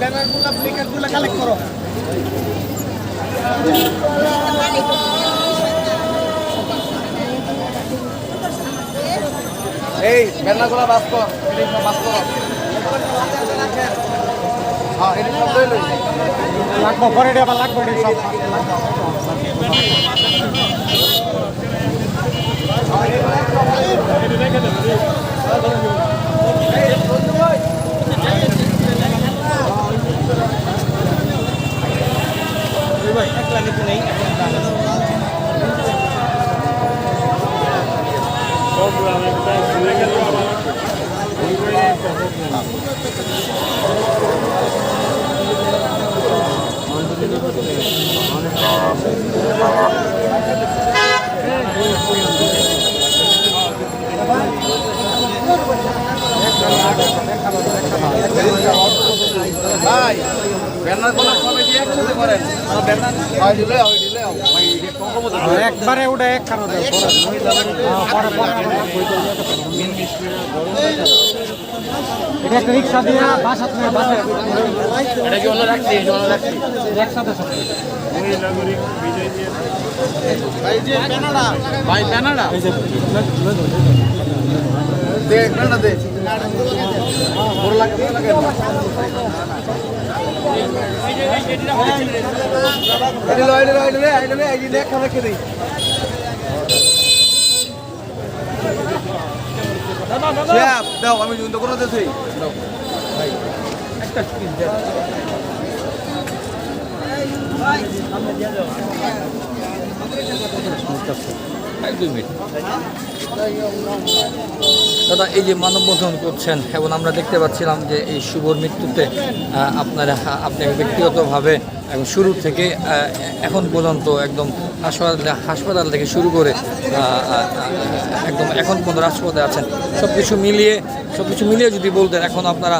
ব্যানারগুলো প্লেকার্ডগুলো collect করো এই বেলনাগুলা বাস কর সব বাস কর হ্যাঁ এটাই সব লই লই। লাগবো পরে এটা আবার লাগবে এটা সব ভাই দিয়ে একসাথে করেন হয় দিলে হয় দিলে একবারে ওটা এক এটা একটা রিক্সা দিয়ে বাসা থেকে বাসে এটা কি হলো রাখছি এই রাখছি একসাথে ভাই যে ভাই বেনানা দে আমি যুদ্ধ করে দিতেছি। দাও দে দাদা এই যে মানববন্ধন করছেন এবং আমরা দেখতে পাচ্ছিলাম যে এই শুভর মৃত্যুতে আপনারা আপনি ব্যক্তিগতভাবে এবং শুরু থেকে এখন পর্যন্ত একদম হাসপাতাল হাসপাতাল থেকে শুরু করে একদম এখন পর্যন্ত রাজপথে আছেন। সব কিছু মিলিয়ে সব কিছু মিলিয়ে যদি বলতেন এখন আপনারা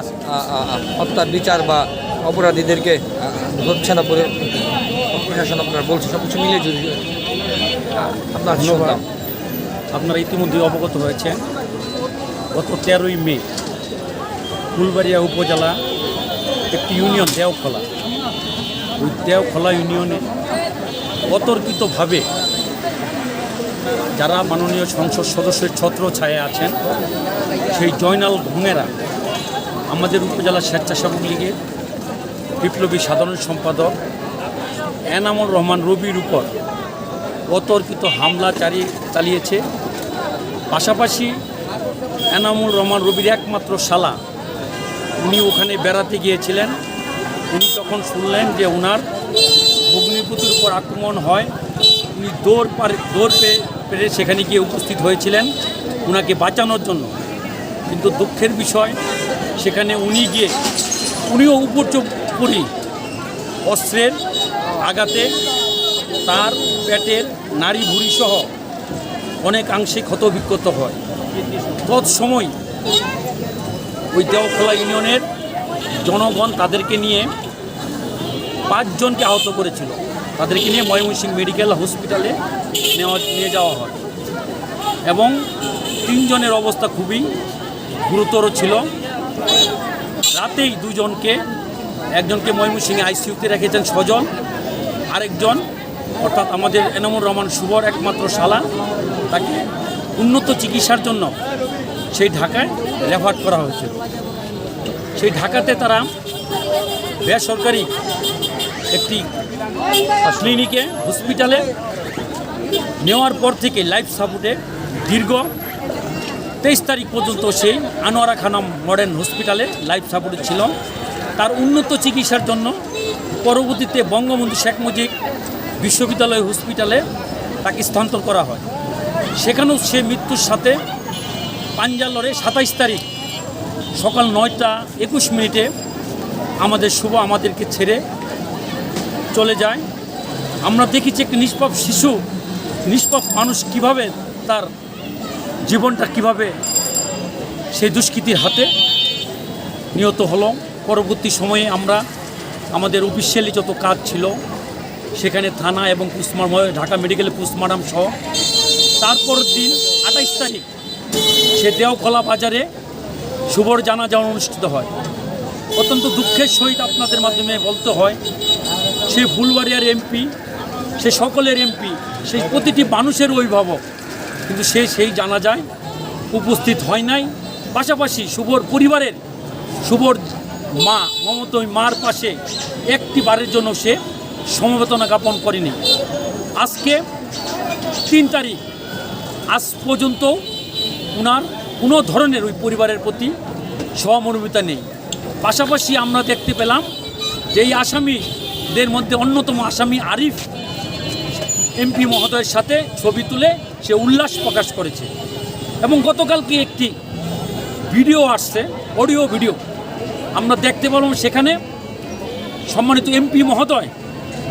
হত্যার বিচার বা অপরাধীদেরকে ধরছে না বলে প্রশাসন আপনারা বলছে সব কিছু মিলিয়ে যদি আপনার শুনতাম। আপনারা ইতিমধ্যে অবগত হয়েছেন, গত তেরোই মে, ফুলবাড়িয়া উপজেলা একটি ইউনিয়ন, দেওখলা। ওই দেওখলা ইউনিয়নে অতর্কিতভাবে যারা মাননীয় সংসদ সদস্যের ছত্র ছায়ে আছেন, সেই জয়নাল ভোঙেরা আমাদের উপজেলা স্বেচ্ছাসেবক লীগের বিপ্লবী সাধারণ সম্পাদক এনামুর রহমান রবির উপর অতর্কিত হামলা চালিয়ে চালিয়েছে। পাশাপাশি এনামুল রহমান রবির একমাত্র শালা। উনি ওখানে বেড়াতে গিয়েছিলেন। উনি তখন শুনলেন যে ওনার ভগ্নিপুতির উপর আক্রমণ হয়। উনি দৌড় পারে, দৌড় পেয়ে পেরে সেখানে গিয়ে উপস্থিত হয়েছিলেন ওনাকে বাঁচানোর জন্য। কিন্তু দুঃখের বিষয়, সেখানে উনি গিয়ে, উনিও উপচুপরি অস্ত্রের আঘাতে তার পেটের নারী ভুঁড়ি সহ অনেকাংশে ক্ষতবিক্ষত হয়। তৎসময় ওই দেওখোলা ইউনিয়নের জনগণ তাদেরকে নিয়ে পাঁচজনকে আহত করেছিল। তাদেরকে নিয়ে ময়মনসিংহ মেডিকেল হসপিটালে নেওয়া, নিয়ে যাওয়া হয়। এবং তিনজনের অবস্থা খুবই গুরুতর ছিল। রাতেই দুজনকে, একজনকে ময়মনসিংহে আইসিইউতে রেখেছেন স্বজন আরেকজন, অর্থাৎ আমাদের এনামুর রহমান শুভর একমাত্র শালা তাকে উন্নত চিকিৎসার জন্য সেই ঢাকায় রেফার করা হয়েছিল। সেই ঢাকাতে তারা বেসরকারি একটি ক্লিনিকে, হসপিটালে নেওয়ার পর থেকে লাইফ সাপোর্টে দীর্ঘ তেইশ তারিখ পর্যন্ত সেই আনোয়ারা খানম মডার্ন হসপিটালে লাইফ সাপোর্টে ছিল। তার উন্নত চিকিৎসার জন্য পরবর্তীতে বঙ্গবন্ধু শেখ মুজিব বিশ্ববিদ্যালয় হসপিটালে তাকে স্থানান্তর করা হয়। সেখানেও সে মৃত্যুর সাথে পাঞ্জালরে সাতাইশ তারিখ সকাল নয়টা একুশ মিনিটে আমাদের শুভ আমাদেরকে ছেড়ে চলে যায়। আমরা দেখেছি একটি নিষ্পাপ শিশু, নিষ্পাপ মানুষ কীভাবে তার জীবনটা কীভাবে সেই দুষ্কৃতির হাতে নিহত হলো। পরবর্তী সময়ে আমরা আমাদের অফিসিয়ালি যত কাজ ছিল, সেখানে থানা এবং পোস্টমার্টম ঢাকা মেডিকেলে পোস্টমার্টম সহ তারপর দিন আঠাইশ তারিখ সে দেওখলা বাজারে শুভর জানাজা অনুষ্ঠিত হয়। অত্যন্ত দুঃখের সহিত আপনাদের মাধ্যমে বলতে হয়, সে ফুলবাড়িয়ার এমপি, সে সকলের এমপি, সেই প্রতিটি মানুষের অভিভাবক, কিন্তু সে সেই জানা যায়, উপস্থিত হয় নাই। পাশাপাশি শুভর পরিবারের শুভর মা মমতই মার পাশে একটি বারের জন্য সে সমবেদনা জ্ঞাপন করেনি। আজকে তিন তারিখ আজ পর্যন্ত ওনার কোনো ধরনের ওই পরিবারের প্রতি সহমর্মিতা নেই। পাশাপাশি আমরা দেখতে পেলাম যে এই আসামিদের মধ্যে অন্যতম আসামি আরিফ এমপি মহোদয়ের সাথে ছবি তুলে সে উল্লাস প্রকাশ করেছে এবং গতকালকে একটি ভিডিও আসছে, অডিও ভিডিও। আমরা দেখতে পেলাম সেখানে সম্মানিত এমপি মহোদয়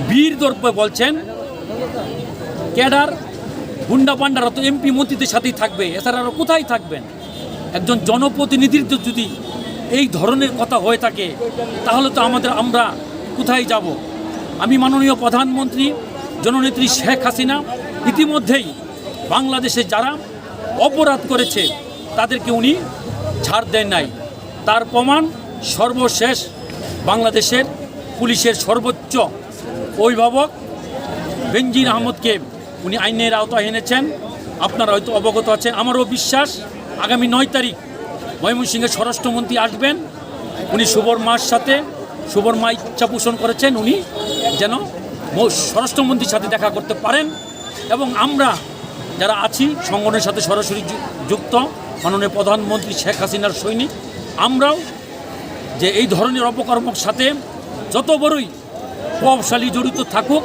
বীর দর্পে বলছেন, ক্যাডার গুন্ডা পান্ডারা তো এমপি মন্ত্রীদের সাথেই থাকবে। এছাড়া আরও কোথায় থাকবেন? একজন জনপ্রতিনিধির যদি এই ধরনের কথা হয়ে থাকে, তাহলে তো আমাদের আমরা কোথায় যাব? আমি মাননীয় প্রধানমন্ত্রী, জননেত্রী শেখ হাসিনা, ইতিমধ্যেই বাংলাদেশে যারা অপরাধ করেছে, তাদেরকে উনি ছাড় দেন নাই। তার প্রমাণ সর্বশেষ বাংলাদেশের পুলিশের সর্বোচ্চ অভিভাবক বেনজির আহমদকে উনি আইনের আওতায় এনেছেন। আপনারা হয়তো অবগত আছেন। আমারও বিশ্বাস, আগামী নয় তারিখ ময়মনসিংহের স্বরাষ্ট্রমন্ত্রী আসবেন। উনি শুভর মার সাথে শুভর মা ইচ্ছা পোষণ করেছেন উনি যেন স্বরাষ্ট্রমন্ত্রীর সাথে দেখা করতে পারেন এবং আমরা যারা আছি, সংগঠনের সাথে সরাসরি যুক্ত, মাননীয় প্রধানমন্ত্রী শেখ হাসিনার সৈনিক, আমরাও যে এই ধরনের অপকর্মক সাথে যত বড়ই প্রভাবশালী জড়িত থাকুক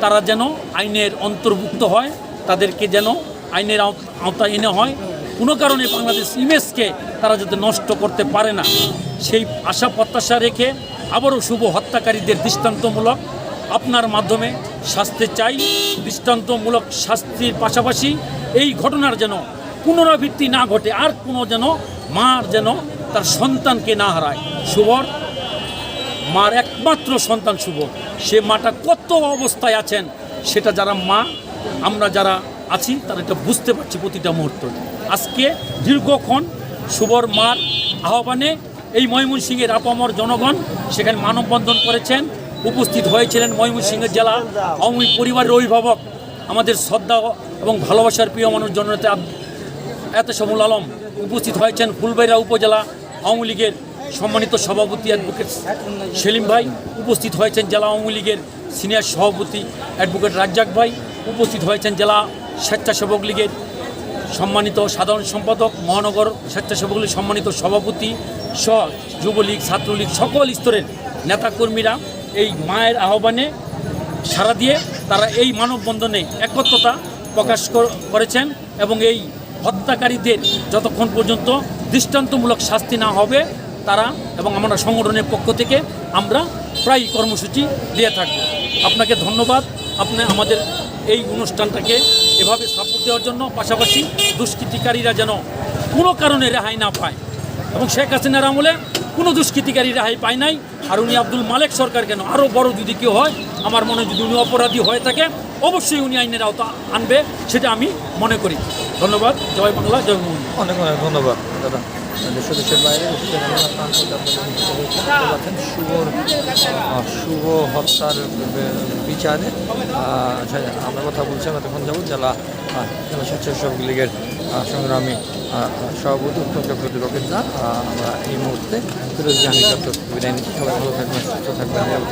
তারা যেন আইনের অন্তর্ভুক্ত হয়, তাদেরকে যেন আইনের আওত- এনে হয়। কোনো কারণে বাংলাদেশ ইমেজকে তারা যাতে নষ্ট করতে পারে না, সেই আশা প্রত্যাশা রেখে আবারও শুভ হত্যাকারীদের দৃষ্টান্তমূলক আপনার মাধ্যমে শাস্তি চাই। দৃষ্টান্তমূলক শাস্তির পাশাপাশি এই ঘটনার যেন পুনরাবৃত্তি না ঘটে, আর কোনো যেন মার যেন তার সন্তানকে না হারায়। শুভর মার একমাত্র সন্তান শুভ। সে মাটা কত অবস্থায় আছেন, সেটা যারা মা, আমরা যারা আছি, তারা এটা বুঝতে পারছি প্রতিটা মুহূর্ত। আজকে দীর্ঘক্ষণ শুভর মার আহ্বানে এই ময়মনসিংহের আপামর জনগণ সেখানে মানববন্ধন করেছেন, উপস্থিত হয়েছিলেন ময়মনসিংহের জেলা আওয়ামী পরিবারের অভিভাবক, আমাদের শ্রদ্ধা এবং ভালোবাসার প্রিয় মানুষ জননেতা এতসমুল আলম। উপস্থিত হয়েছেন ফুলবাইরা উপজেলা আওয়ামী লীগের সম্মানিত সভাপতি অ্যাডভোকেট সেলিম ভাই, উপস্থিত হয়েছেন জেলা আওয়ামী লীগের সিনিয়র সভাপতি অ্যাডভোকেট রাজ্জাক ভাই, উপস্থিত হয়েছেন জেলা স্বেচ্ছাসেবক লীগের সম্মানিত সাধারণ সম্পাদক, মহানগর স্বেচ্ছাসেবক লীগ সম্মানিত সভাপতি সহ যুবলীগ, ছাত্রলীগ সকল স্তরের নেতাকর্মীরা এই মায়ের আহ্বানে সারা দিয়ে তারা এই মানববন্ধনে একত্রতা প্রকাশ করেছেন এবং এই হত্যাকারীদের যতক্ষণ পর্যন্ত দৃষ্টান্তমূলক শাস্তি না হবে তারা এবং আমরা সংগঠনের পক্ষ থেকে আমরা প্রায় কর্মসূচি দিয়ে থাকব আপনাকে ধন্যবাদ। আপনি আমাদের এই অনুষ্ঠানটাকে এভাবে সাপোর্ট দেওয়ার জন্য পাশাপাশি দুষ্কৃতিকারীরা যেন কোনো কারণে রেহাই না পায় এবং শেখ হাসিনার আমলে কোনো দুষ্কৃতিকারী রেহাই পায় নাই। আর উনি আব্দুল মালেক সরকার কেন? আরও বড় যদি কেউ হয়, আমার মনে যদি উনি অপরাধী হয়ে থাকে, অবশ্যই উনি আইনের আওতা আনবে, সেটা আমি মনে করি। ধন্যবাদ। জয় বাংলা, জয় অনেক অনেক ধন্যবাদ, দাদা। দেশ দেশের বাইরে আছেন শুভর শুভ হত্যার বিচারে। আচ্ছা, আমরা কথা বলছি, আমরা যাব জেলা জেলা স্বেচ্ছাসেবক লীগের সংগ্রামী সভাপতি অত্যন্ত প্রতিরক্ষিতা আমরা এই মুহূর্তে ফিরোজ জাহানি বিদায় নিচ্ছি। সবাই ভালো থাকবেন, সুস্থ থাকবেন আমি